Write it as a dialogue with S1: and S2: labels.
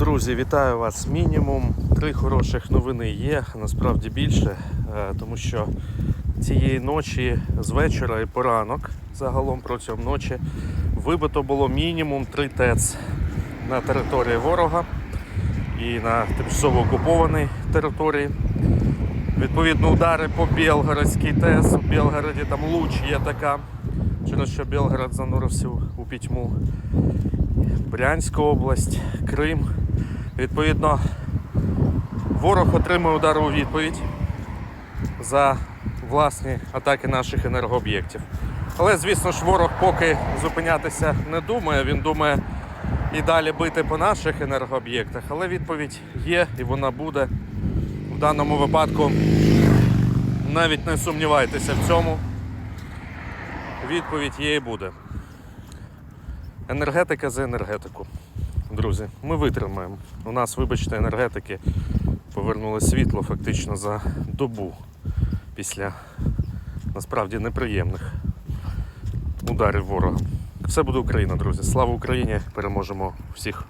S1: Друзі, вітаю вас. Мінімум три хороших новини є, насправді більше, е, тому що цієї ночі з вечора і поранок, загалом протягом ночі, вибито було мінімум три ТЕЦ на території ворога і на тимчасово окупованій території. Відповідно, удари по Білгородській ТЕС. У Білгороді там луч є така, через що Білгород занурився у пітьму. Брянська область, Крим. Відповідно, ворог отримує удар у відповідь за власні атаки наших енергооб'єктів. Але, звісно ж, ворог поки зупинятися не думає, він думає і далі бити по наших енергооб'єктах, але відповідь є і вона буде. В даному випадку навіть не сумнівайтеся в цьому. Відповідь є і буде. Енергетика за енергетику. Друзі, ми витримаємо. У нас, вибачте, енергетики повернули світло фактично за добу після насправді неприємних ударів ворога. Все буде Україна, друзі. Слава Україні! Переможемо всіх